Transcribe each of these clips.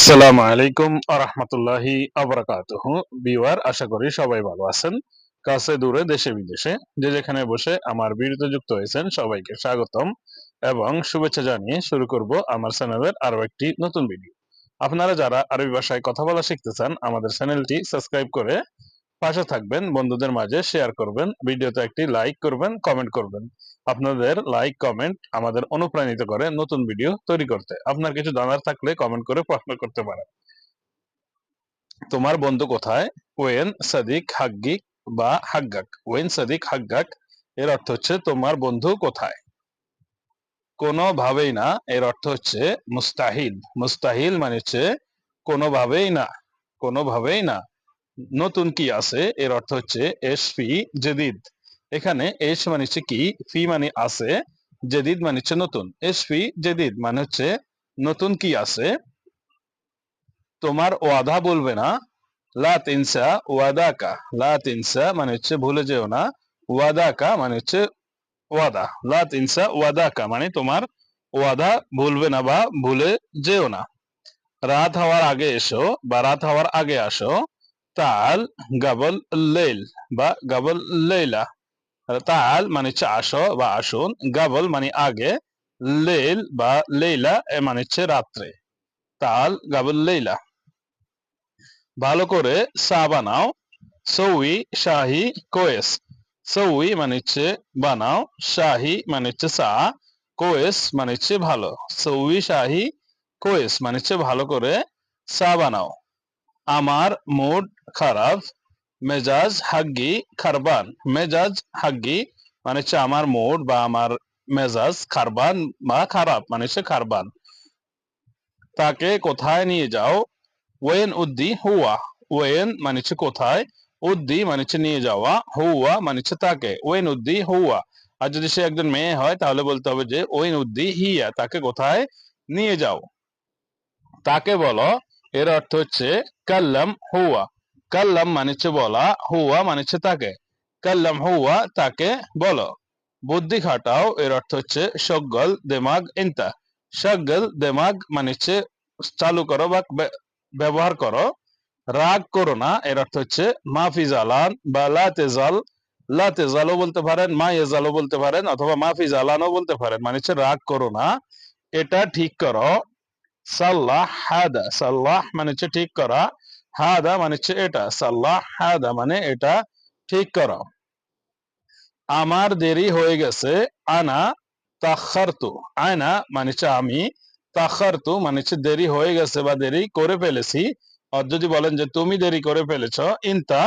আসসালামু আলাইকুম আরহামতুল্লাহি আবরাকাতুহ। বিওয়ার আশা করি সবাই ভালো আছেন। কাছে দূরে দেশে বিদেশে যে যেখানে বসে আমার বিরুদ্ধে যুক্ত হয়েছেন সবাইকে স্বাগতম এবং শুভেচ্ছা জানিয়ে শুরু করব আমার চ্যানেলের আরও একটি নতুন ভিডিও আপনারা যারা আরবি ভাষায় কথা বলা শিখতে চান, আমাদের চ্যানেলটি সাবস্ক্রাইব করে পাশে থাকবেন, বন্ধুদের মাঝে শেয়ার করবেন ভিডিওতে একটি লাইক করবেন কমেন্ট করবেন। আপনাদের লাইক কমেন্ট আমাদের অনুপ্রাণিত করে নতুন ভিডিও তৈরি করতে। আপনার কিছু জানার থাকলে কমেন্ট করে প্রশ্ন করতে পারেন। তোমার বন্ধু কোথায়? ওয়েন সাদিক হাগ্গিক বা হাগ্গাক। ওয়েন সাদিক হাগ্গাক, এর অর্থ হচ্ছে তোমার বন্ধু কোথায়? কোনোভাবেই না, এর অর্থ হচ্ছে মুস্তাহিল। মুস্তাহিল মানে হচ্ছে কোনোভাবেই না। কোনোভাবেই না। নতুন কি আছে? এর অর্থ হচ্ছে এসপি জেদিদ। এখানে এস মানে হচ্ছে কি? ফি মানে আছে, জেদিদ মানে হচ্ছে নতুন। এসপি জেদিদ মানে হচ্ছে নতুন কি আছে? তোমার ওয়াদা বলবে না। লা তিনসা ওয়াদাকা। লা তিনসা মানে হচ্ছে ভুলে যেও না। ওয়াদাকা মানে হচ্ছে ওয়াদা। লা তিনসা ওয়াদাকা মানে তোমার ওয়াদা ভুলবে না বা ভুলে যেও না। রাত হওয়ার আগে এসো বা রাত হওয়ার আগে আসো। তাল গাবল লেল বা গাবল লেলা তাল মানে হচ্ছে আসো বা আসুন, গাবল মানে আগে, লেল বা লেইলা মানে হচ্ছে রাত্রে। তাল, গাবল, লেইলা। ভালো করে চা বানাও। সৌই, শাহি, কোয়েস। সৌই মানে হচ্ছে বানাও, শাহি মানে হচ্ছে চা কোয়েস মানে হচ্ছে ভালো। সৌই, শাহি, কোয়েস মানে হচ্ছে ভালো করে চা বানাও। আমার মুড খারাপ, মেজাজ হাগ্গি, খারবান। মেজাজ হাগ্গি মানে হচ্ছে আমার মুড বা আমার মেজাজ খারবান বা খারাপ মানে হচ্ছে খারবান। তাকে কোথায় নিয়ে যাও? ওয়েন উদ্দি হুয়া। ওয়েন মানে হচ্ছে কোথায়? উদ্দি মানে হচ্ছে নিয়ে যাওয়া। হুয়া মানে হচ্ছে তাকে। ওয়েন উদ্দি হুয়া। আর যদি সে একজন মেয়ে হয়, তাহলে বলতে হবে যে ওয়েন উদ্দি হিয়া। তাকে কোথায় নিয়ে যাও? তাকে বলো এর অর্থ হচ্ছে কাল্লাম হুয়া। কাল্লাম মানে বলা, হুয়া মানে তাকে। কাল্লাম হুয়া তাকে বলো। বুদ্ধি খাটাও, এর অর্থ হচ্ছে সগল, দেমাগ ইন্তা সগল, দেমাগ মানে চালু করো বা ব্যবহার করো। রাগ করো না, এর অর্থ হচ্ছে মাফি জালান বা লা তেজাল লা তেজালও বলতে পারেন মা এজালও বলতে পারেন, অথবা মাফি জালানও বলতে পারেন। মানে হচ্ছে রাগ করো না, এটা ঠিক করো। সাল্লাহ সাল্লাহ মানে হচ্ছে ঠিক করা, হাদা মানে হচ্ছে এটা মানে এটা ঠিক করা। আমার দেরি হয়ে গেছে, আনা তাখারতু আয়না মানে হচ্ছে আমি, তাখারতু মানে হচ্ছে দেরি হয়ে গেছে বা দেরি করে ফেলেছি, আর যদি বলেন যে তুমি দেরি করে ফেলেছ, ইনতা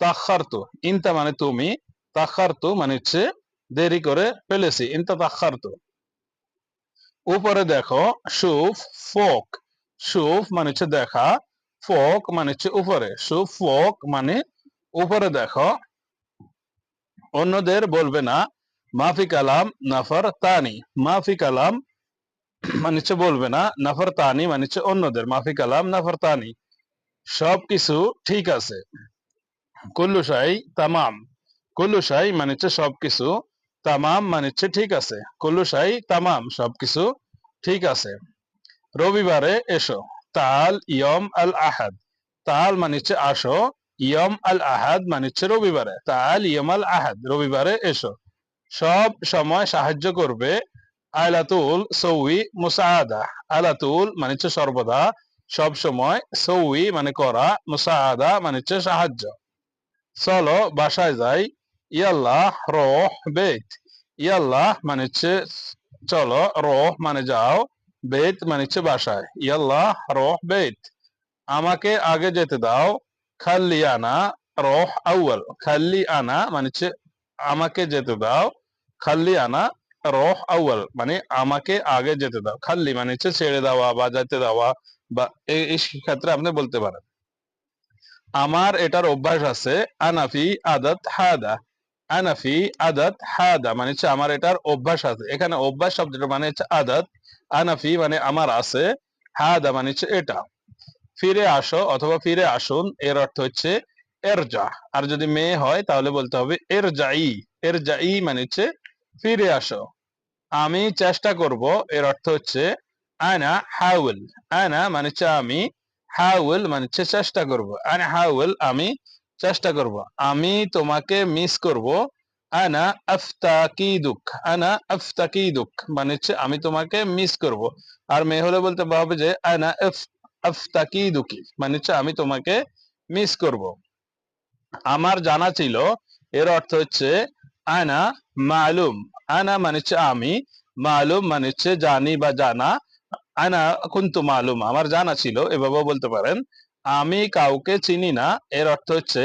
তাখারতু, ইনতা মানে তুমি, তাখারতু মানে হচ্ছে দেরি করে ফেলেছি, ইনতা তাখারতু। উপরে দেখো সুফ ফোক। সুফ মানে হচ্ছে দেখা, ফোক মানে হচ্ছে উপরে। সুফ ফোক মানে উপরে দেখো। অন্যদের বলবে না, মাফি কালাম নাফার তানি। মাফি কালাম মানে হচ্ছে বলবে না, নাফার তানি মানে হচ্ছে অন্যদের। মাফি কালাম নাফার তানি। সবকিছু ঠিক আছে। কুল্লুসাই তামাম। কুল্লুসাই মানে হচ্ছে সবকিছু তামাম মানে হচ্ছে ঠিক আছে। কুল্লুসাই তামাম সবকিছু ঠিক আছে। রবিবারে এসো। তাল ইয়ম আল আহাদ। তাল মানে হচ্ছে আসো। ইয়ম আল আহাদ মানে হচ্ছে রবিবারে। তাল ইয়ম আল আহাদ। রবিবারে এসো। সব সময় সাহায্য করবে আলাতুল সৌই মুসাআদা আলাতুল মানে হচ্ছে সর্বদা। সব সময় সৌই মানে করা মুসাআদা মানে হচ্ছে সাহায্য। চলো বাসায় যাই। ইয়াল্লাহ রহ বেত ইয়াল্লাহ মানে হচ্ছে চলো রহ মানে যাও বেত মানে হচ্ছে বাসায় ইয়াল্লাহ রহ বেত আমাকে আগে যেতে দাও খাল্লি আনা রহ আউয়াল খাল্লি আনা মানে হচ্ছে আমাকে যেতে দাও খাল্লি আনা রহ আউয়াল মানে আমাকে আগে যেতে দাও খাল্লি মানে হচ্ছে ছেড়ে দেওয়া বা যেতে দেওয়া বা এই ক্ষেত্রে আপনি বলতে পারেন আমার এটার অভ্যাস আছে আনাফি আদাত হাদা আনাফি আদাত হাদা মানে হচ্ছে আমার এটার অভ্যাস আছে। এখানে অভ্যাস শব্দটা মানে হচ্ছে আদাত আনাফি মানে আমার আছে, হাদা মানে হচ্ছে এটা। ফিরে আসো অথবা ফিরে আসুন, এর অর্থ হচ্ছে এরজা। আর যদি মেয়ে হয়, তাহলে বলতে হবে এর যাই এর যাই মানে হচ্ছে ফিরে আসো। আমি চেষ্টা করব, এর অর্থ হচ্ছে আনা হাউল। আনা মানে হচ্ছে আমি, হাউল মানে হচ্ছে চেষ্টা করব। আনা হাউল, আমি চেষ্টা করব। আমি তোমাকে মিস করব। আনা আফতাকিদুক আনা আফতাকিদুক মানে হচ্ছে আমি তোমাকে মিস করব। আর মেয়ে হলে বলতে হবে যে, আনা আফ- আফতাকিদুকি মানে হচ্ছে আমি তোমাকে মিস করব। আমার জানা ছিল, এর অর্থ হচ্ছে আনা মালুম, আনা মানে হচ্ছে আমি, মালুম মানে হচ্ছে জানি বা জানা, আনা কুন্তু মালুম, আমার জানা ছিল, এভাবেও বলতে পারেন। আমি কাউকে চিনি না, এর অর্থ হচ্ছে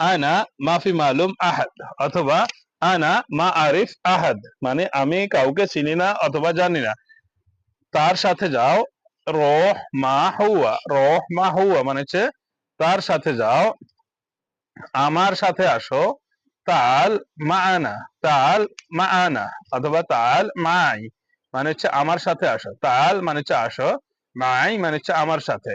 আনা মাফি মালুম আহাদ, অথবা আনা মা আরিফ আহাদ মানে আমি কাউকে চিনি না অথবা জানি না। তার সাথে যাও, রহ মা হুয়া, রহ মা হুয়া মানে হচ্ছে তার সাথে যাও, আমার সাথে আসো, তাল মা আনা তাল মা আনা অথবা তাল মাই মানে হচ্ছে আমার সাথে আসো, তাল মানে হচ্ছে আসো মাই মানে হচ্ছে আমার সাথে।